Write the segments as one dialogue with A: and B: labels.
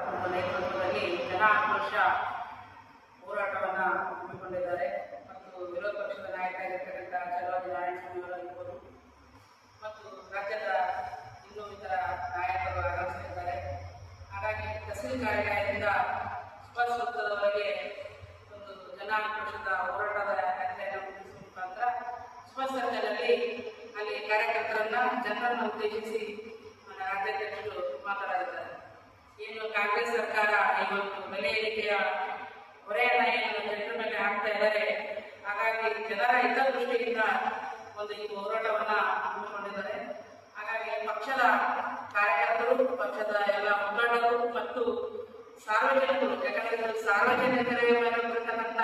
A: ತಮ್ಮ ನೇತೃತ್ವದಲ್ಲಿ ಜನ ಆಕ್ರೋಶ ಹೋರಾಟವನ್ನು ಹಮ್ಮಿಕೊಂಡಿದ್ದಾರೆ ಮತ್ತು ವಿರೋಧ ಪಕ್ಷದ ನಾಯಕ ಆಗಿರ್ತಕ್ಕಂಥ ಚಲವಾದಿ ನಾರಾಯಣಸ್ವಾಮಿಗಳಾಗಿರ್ಬೋದು ಮತ್ತು ರಾಜ್ಯದ ಇನ್ನೂ ಇತರ ನಾಯಕರು ಆಗಮಿಸಿದ್ದಾರೆ ಹಾಗಾಗಿ ತಹಸೀಲ್ ಕಾರ್ಯಾಲಯದಿಂದ ಸ್ಪರ್ಶ ವೃತ್ತದವರೆಗೆ ಒಂದು ಜನ ಆಕ್ರೋಶದ ಹೋರಾಟದ ಯಾತ್ರೆಯನ್ನು ಮುಗಿಸುವ ಮುಖಾಂತರ ಸ್ಪರ್ಶದಲ್ಲಿ ಅಲ್ಲಿ ಕಾರ್ಯಕರ್ತರನ್ನ ಜನರನ್ನು ಉದ್ದೇಶಿಸಿ ಏನು ಕಾಂಗ್ರೆಸ್ ಸರ್ಕಾರ ಇವತ್ತು ಬೆಲೆ ಏರಿಕೆಯ ಹೊರೆಯನ್ನ ಏನು ಜನರ ಮೇಲೆ ಹಾಕ್ತಾ ಇದ್ದಾರೆ. ಹಾಗಾಗಿ ಜನರ ಹಿತದೃಷ್ಟಿಯಿಂದ ಒಂದು ಈ ಹೋರಾಟವನ್ನ ಹಮ್ಮಿಕೊಂಡಿದ್ದಾರೆ. ಹಾಗಾಗಿ ಪಕ್ಷದ ಕಾರ್ಯಕರ್ತರು, ಪಕ್ಷದ ಎಲ್ಲ ಮುಖಂಡರು ಮತ್ತು ಸಾರ್ವಜನಿಕರು, ಯಾಕಂದ್ರೆ ಸಾರ್ವಜನಿಕರ ಮೇಲೆ ಬರ್ತಕ್ಕಂಥ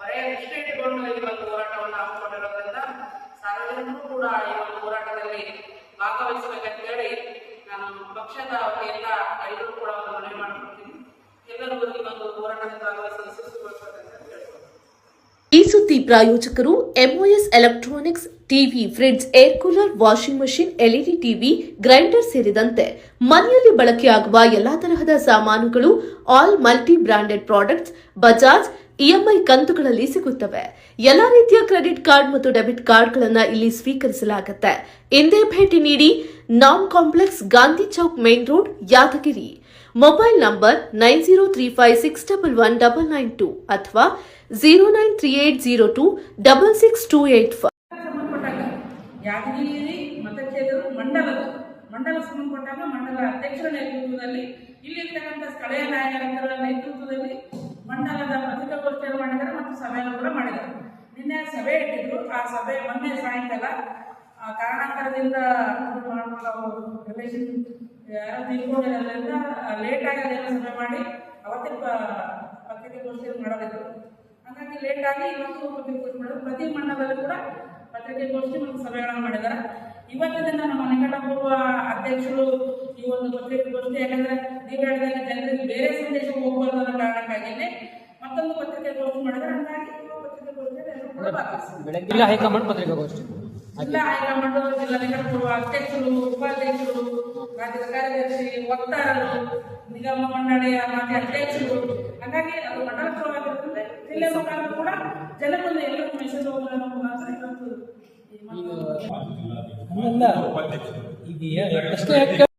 A: ಹೊರೆಯ ದೃಷ್ಟಿ ಇಟ್ಟುಕೊಂಡು ಈ ಒಂದು ಹೋರಾಟವನ್ನು ಹಮ್ಮಿಕೊಂಡಿರೋದ್ರಿಂದ ಸಾರ್ವಜನಿಕರು ಕೂಡ ಈ ಒಂದು ಹೋರಾಟದಲ್ಲಿ ಭಾಗವಹಿಸಬೇಕಂತ ಹೇಳಿ ಪಕ್ಷದ ಎಲ್ಲ ಐದು ಕೂಡ ಒಂದು ಮನವಿ ಮಾಡ್ಕೊಳ್ತೀನಿ ಎಲ್ಲರೂ ಈ ಒಂದು ಹೋರಾಟದಲ್ಲಿ ಭಾಗವಹಿಸಲು
B: ಈ ಸುದ್ದಿ ಪ್ರಾಯೋಜಕರು MOS electronics TV fridge air cooler washing machine LED TV grinder ಸೇರಿದಂತೆ ಮನೆಯಲ್ಲಿ ಬಳಕೆಯಾಗುವ ಎಲ್ಲಾ ತರಹದ ಸಾಮಾನುಗಳು all multi branded products Bajaj EMI ಕಂತುಗಳಲ್ಲಿ ಸಿಗುತ್ತವೆ. ಎಲ್ಲಾ ರೀತಿಯ ಕ್ರೆಡಿಟ್ ಕಾರ್ಡ್ ಮತ್ತು ಡೆಬಿಟ್ ಕಾರ್ಡ್ಗಳನ್ನು ಇಲ್ಲಿ ಸ್ವೀಕರಿಸಲಾಗುತ್ತೆ. ಇಂದೇ ಭೇಟಿ ನೀಡಿ Naam complex Gandhi chowk main road, Yadgiri. Mobile number nine zero three five six double one double nine two ಅಥವಾ zero nine three eight zero two double six two eight five.
A: ಮಂಡಲದ ಮಂಡಲದ ಪತ್ರಿಕಾಗೋಷ್ಠಿಯನ್ನು ಮಾಡಿದ್ದಾರೆ ಮತ್ತು ಸಭೆಯನ್ನು ಕೂಡ ಮಾಡಿದ್ದಾರೆ. ನಿನ್ನೆ ಸಭೆ ಇಟ್ಟಿದ್ರು. ಆ ಸಭೆ ಮೊನ್ನೆ ಸಾಯಂಕಾಲ. ಆ ಕಾರಣಾಂತರದಿಂದ ರಿಲೇಷನ್ ಯಾರೋ ತಿಳ್ಕೊಂಡಿರೋದ್ರಿಂದ ಲೇಟ್ ಆಗಿ ಸಭೆ ಮಾಡಿ ಅವತ್ತೇ ಪ- ಪತ್ರಿಕಾಗೋಷ್ಠಿಯನ್ನು ಮಾಡೋದಿದ್ರು ಹಾಗಾಗಿ ಲೇಟ್ ಆಗಿ ಇವತ್ತು ಪತ್ರಿಕಾಗೋಷ್ಠಿ ಮಾಡಿದ್ರು ಪ್ರತಿ ಮಂಡಲದಲ್ಲೂ ಕೂಡ ಪತ್ರಿಕೆಗೋಷ್ಠಿ ಮತ್ತು ಸಭೆಗಳನ್ನು ಮಾಡಿದ್ದಾರೆ. ಇವತ್ತಿನಿಂದ ನಮ್ಮ ನಿಕಟಪೂರ್ವ ಅಧ್ಯಕ್ಷರು ಈ ಒಂದು ಪತ್ರಿಕೆಗೋಷ್ಠಿ ಯಾಕಂದ್ರೆ ದೀಪಾವಳಿಯಲ್ಲಿ ಜನರಿಗೆ ಬೇರೆ ಸಂದೇಶ ಹೋಗಬಾರ್ದು ಅನ್ನೋ ಕಾರಣಕ್ಕಾಗಿಯೇ ಮತ್ತೊಂದು ಪತ್ರಿಕೆಗೋಷ್ಠಿ ಮಾಡಿದ್ದಾರೆ ಹಾಗಾಗಿ ಈ ಪತ್ರಿಕಾಗೋಷ್ಠಿಯಲ್ಲಿ ಎಲ್ಲರೂ ಕೂಡ ಭಾಗವಹಿಸಿದ್ದಾರೆ
C: ಬೆಳಗ್ಗೆ ಜಿಲ್ಲಾ ಹೈಕಮಾಂಡ್ ಪತ್ರಿಕಾಗೋಷ್ಠಿ
A: ಜಿಲ್ಲಾ ಹೈಕಮಾಂಡ್ ಜಿಲ್ಲಾ ನಿಕಟಪೂರ್ವ ಅಧ್ಯಕ್ಷರು ಉಪಾಧ್ಯಕ್ಷರು ರಾಜ್ಯದ ಕಾರ್ಯದರ್ಶಿ ವಕ್ತಾರರು ನಿಗಮ ಮಂಡಳಿಯ ಮಾಜಿ ಅಧ್ಯಕ್ಷರು ಹಾಗಾಗಿ ಅದು ಮಂಡಲ ಪರವಾಗಿರೋದ್ರಿಂದ ಜಿಲ್ಲೆ ಮುಖಾಂತರ ಕೂಡ ಜನರಲ್ಲಿ ಎಲ್ಲರಿಗೂ ಮೆಸೇಜ್ ಮುಖಾಂತರ ಇವತ್ತು
C: ಹಂಗಲ್ಲ ಈಗ ಎಷ್ಟೇ